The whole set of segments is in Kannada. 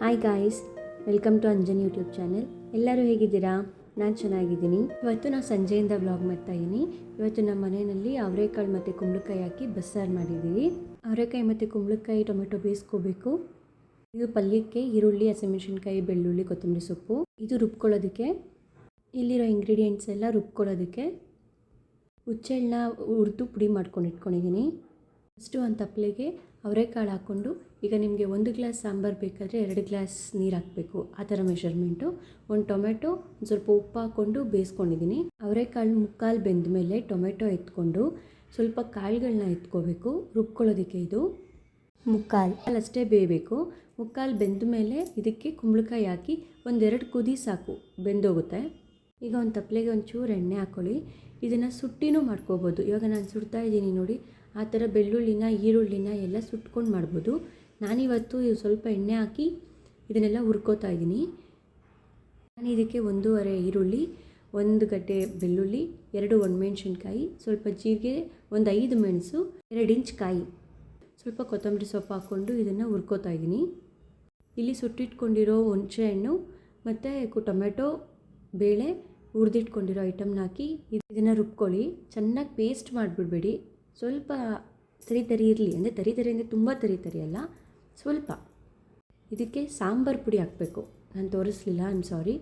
Hi guys welcome to Anjan YouTube channel ಎಲ್ಲರೂ ಹೇಗಿದ್ದೀರಾ? ನಾನು ಚೆನ್ನಾಗಿದ್ದೀನಿ. ಇವತ್ತು ನಾನು ಸಂಜೆಯಿಂದ ಬ್ಲಾಗ್ ಮಾಡ್ತಾ ಇದ್ದೀನಿ ಇವತ್ತು ನಮ್ಮ ಮನೆಯಲ್ಲಿ ಅವರೆಕಾಳು ಮತ್ತು ಕುಂಬಳಕಾಯಿ ಹಾಕಿ ಬಸ್ಸಾರು ಮಾಡಿದ್ದೀವಿ ಅವರೆಕಾಯಿ ಮತ್ತು ಕುಂಬಳಕಾಯಿ, ಟೊಮೆಟೊ ಬೇಯಿಸ್ಕೋಬೇಕು. ಇದು ಪಲ್ಯಕ್ಕೆ ಈರುಳ್ಳಿ, ಹಸಿಮೆಣಸಿನ್ಕಾಯಿ, ಬೆಳ್ಳುಳ್ಳಿ, ಕೊತ್ತಂಬರಿ ಸೊಪ್ಪು. ಇದು ರುಬ್ಕೊಳ್ಳೋದಕ್ಕೆ. ಇಲ್ಲಿರೋ ಇಂಗ್ರೀಡಿಯೆಂಟ್ಸ್ ಎಲ್ಲ ರುಬ್ಕೊಳ್ಳೋದಕ್ಕೆ. ಹುಚ್ಚೆಳ್ಳನ್ನ ಹುರಿದು ಪುಡಿ ಮಾಡ್ಕೊಂಡು ಇಟ್ಕೊಂಡಿದ್ದೀನಿ ಫಸ್ಟು ಒಂದು ತಪ್ಪಲೆಗೆ ಅವರೆಕಾಳು ಹಾಕ್ಕೊಂಡು, ಈಗ ನಿಮಗೆ ಒಂದು ಗ್ಲಾಸ್ ಸಾಂಬಾರು ಬೇಕಾದರೆ ಎರಡು ಗ್ಲಾಸ್ ನೀರು ಹಾಕಬೇಕು. ಆ ಥರ ಮೆಷರ್ಮೆಂಟು ಒಂದು ಟೊಮೆಟೊ, ಒಂದು ಸ್ವಲ್ಪ ಉಪ್ಪು ಹಾಕ್ಕೊಂಡು ಬೇಯಿಸ್ಕೊಂಡಿದ್ದೀನಿ. ಅವರೆಕಾಳು ಮುಕ್ಕಾಲು ಬೆಂದ ಮೇಲೆ ಟೊಮೆಟೊ ಎತ್ಕೊಂಡು ಸ್ವಲ್ಪ ಕಾಳುಗಳನ್ನ ಎತ್ಕೋಬೇಕು. ರುಬ್ಕೊಳ್ಳೋದಕ್ಕೆ ಇದು. ಮುಕ್ಕಾಲು. ಅಲ್ಲಷ್ಟೇ ಬೇಯಬೇಕು. ಮುಕ್ಕಾಲು ಬೆಂದ ಮೇಲೆ ಇದಕ್ಕೆ ಕುಂಬಳಕಾಯಿ ಹಾಕಿ ಒಂದೆರಡು ಕುದಿ ಸಾಕು. ಬೆಂದೋಗುತ್ತೆ. ಈಗ ಒಂದು ತಪ್ಪಲೆಗೆ ಒಂಚೂರು ಎಣ್ಣೆ ಹಾಕ್ಕೊಳ್ಳಿ ಇದನ್ನು ಸುಟ್ಟಿನೂ ಮಾಡ್ಕೋಬೋದು. ಇವಾಗ ನಾನು ಸುಡ್ತಾ ಇದ್ದೀನಿ ನೋಡಿ. ಆ ಥರ ಬೆಳ್ಳುಳ್ಳಿನ, ಈರುಳ್ಳಿನ ಎಲ್ಲ ಸುಟ್ಕೊಂಡು ಮಾಡ್ಬೋದು. ನಾನಿವತ್ತು ಸ್ವಲ್ಪ ಎಣ್ಣೆ ಹಾಕಿ ಇದನ್ನೆಲ್ಲ ಹುರ್ಕೋತಾ ಇದ್ದೀನಿ. ನಾನು ಇದಕ್ಕೆ ಒಂದೂವರೆ ಈರುಳ್ಳಿ, ಒಂದು ಗಡ್ಡೆ ಬೆಳ್ಳುಳ್ಳಿ, ಎರಡು ಒಣಮೆಣ್ಸಿನ್ಕಾಯಿ, ಸ್ವಲ್ಪ ಜೀರಿಗೆ, ಒಂದು ಐದು ಮೆಣಸು, ಎರಡು ಇಂಚ್ ಕಾಯಿ. ಸ್ವಲ್ಪ ಕೊತ್ತಂಬರಿ ಸೊಪ್ಪು ಹಾಕ್ಕೊಂಡು ಇದನ್ನು ಹುರ್ಕೋತಾ ಇದ್ದೀನಿ. ಇಲ್ಲಿ ಸುಟ್ಟಿಟ್ಕೊಂಡಿರೋ ಹುಣಸೆ ಹಣ್ಣು ಮತ್ತು ಟೊಮೆಟೊ, ಬೇಳೆ ಹುರಿದಿಟ್ಕೊಂಡಿರೋ ಐಟಮ್ನ ಹಾಕಿ ಇದನ್ನು ರುಬ್ಕೊಳ್ಳಿ. ಚೆನ್ನಾಗಿ ಪೇಸ್ಟ್ ಮಾಡಿಬಿಡ್ಬೇಡಿ. ಸ್ವಲ್ಪ ತರಿ ತರಿ ಇರಲಿ, ಅಂದರೆ ತರಿ ತರಿ ಅಂದರೆ ತುಂಬ ತರಿ ತರಿ ಅಲ್ಲ, ಸ್ವಲ್ಪ. ಇದಕ್ಕೆ ಸಾಂಬಾರು ಪುಡಿ ಹಾಕಬೇಕು. ನಾನು ತೋರಿಸ್ಲಿಲ್ಲ ಐ ಆಮ್ ಸಾರಿ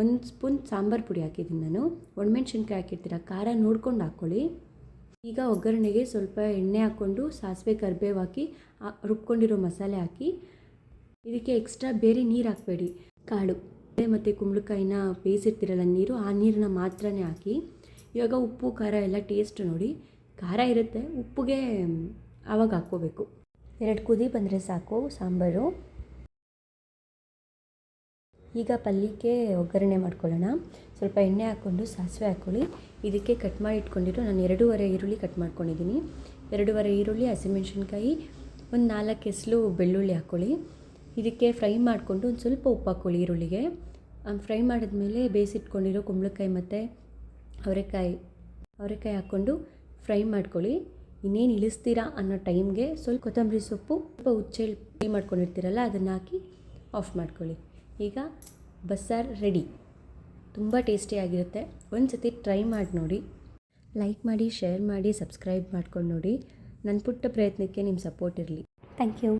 ಒಂದು ಸ್ಪೂನ್ ಸಾಂಬಾರು ಪುಡಿ ಹಾಕಿದ್ದೀನಿ ನಾನು. ಒಣಮೆಣ್ಸಿನ್ಕಾಯಿ ಹಾಕಿರ್ತೀರ, ಖಾರ ನೋಡ್ಕೊಂಡು ಹಾಕ್ಕೊಳ್ಳಿ ಈಗ ಒಗ್ಗರಣೆಗೆ ಸ್ವಲ್ಪ ಎಣ್ಣೆ ಹಾಕ್ಕೊಂಡು ಸಾಸಿವೆ ಕರಿಬೇವು ಹಾಕಿ ರುಬ್ಕೊಂಡಿರೋ ಮಸಾಲೆ ಹಾಕಿ, ಇದಕ್ಕೆ ಎಕ್ಸ್ಟ್ರಾ ಬೇರೆ ನೀರು ಹಾಕಬೇಡಿ. ಕಾಳು. ಮತ್ತು ಕುಂಬಳಕಾಯಿನ ಬೇಯಿಸಿರ್ತಿರಲ್ಲ ನೀರು, ಆ ನೀರನ್ನ ಮಾತ್ರನೇ ಹಾಕಿ. ಇವಾಗ ಉಪ್ಪು, ಖಾರ ಎಲ್ಲ ಟೇಸ್ಟ್ ನೋಡಿ. ಖಾರ ಇರುತ್ತೆ, ಉಪ್ಪಿಗೆ ಆವಾಗ ಹಾಕ್ಕೋಬೇಕು. ಎರಡು ಕುದಿ ಬಂದರೆ ಸಾಕು, ಸಾಂಬಾರು. ಈಗ ಪಲ್ಯಕ್ಕೆ ಒಗ್ಗರಣೆ ಮಾಡ್ಕೊಳ್ಳೋಣ. ಸ್ವಲ್ಪ ಎಣ್ಣೆ ಹಾಕ್ಕೊಂಡು ಸಾಸಿವೆ ಹಾಕ್ಕೊಳ್ಳಿ. ಇದಕ್ಕೆ ಕಟ್ ಮಾಡಿ ಇಟ್ಕೊಂಡಿರೋ ನಾನು ಎರಡೂವರೆ ಈರುಳ್ಳಿ ಕಟ್ ಮಾಡ್ಕೊಂಡಿದ್ದೀನಿ. ಎರಡೂವರೆ ಈರುಳ್ಳಿ, ಹಸಿಮೆಣ್ಸಿನ್ಕಾಯಿ, ಒಂದು ನಾಲ್ಕು ಎಸ್ಲು ಬೆಳ್ಳುಳ್ಳಿ ಹಾಕ್ಕೊಳ್ಳಿ. ಇದಕ್ಕೆ ಫ್ರೈ ಮಾಡಿಕೊಂಡು ಒಂದು ಸ್ವಲ್ಪ ಉಪ್ಪು ಹಾಕ್ಕೊಳ್ಳಿ ಈರುಳ್ಳಿಗೆ. ಫ್ರೈ ಮಾಡಿದ್ಮೇಲೆ ಬೇಯಿಸಿಟ್ಕೊಂಡಿರೋ ಕುಂಬಳಕಾಯಿ ಮತ್ತು ಅವರೆಕಾಯಿ ಅವರೆಕಾಯಿ ಹಾಕ್ಕೊಂಡು ಫ್ರೈ ಮಾಡ್ಕೊಳ್ಳಿ. ಇನ್ನೇನು ಇಳಿಸ್ತೀರಾ ಅನ್ನೋ ಟೈಮ್ಗೆ ಸ್ವಲ್ಪ ಕೊತ್ತಂಬರಿ ಸೊಪ್ಪು, ಸ್ವಲ್ಪ ಹುಚ್ಚೆಳ್ಳು ಫ್ರೈ ಮಾಡ್ಕೊಂಡಿರ್ತೀರಲ್ಲ, ಅದನ್ನು ಹಾಕಿ ಆಫ್ ಮಾಡ್ಕೊಳ್ಳಿ. ಈಗ ಬಸ್ಸಾರು ರೆಡಿ. ತುಂಬ ಟೇಸ್ಟಿಯಾಗಿರುತ್ತೆ ಒಂದು ಸತಿ ಟ್ರೈ ಮಾಡಿ ನೋಡಿ. ಲೈಕ್ ಮಾಡಿ, ಶೇರ್ ಮಾಡಿ, ಸಬ್ಸ್ಕ್ರೈಬ್ ಮಾಡ್ಕೊಂಡು ನೋಡಿ. ನನ್ನ ಪುಟ್ಟ ಪ್ರಯತ್ನಕ್ಕೆ ನಿಮ್ಮ ಸಪೋರ್ಟ್ ಇರಲಿ. Thank you.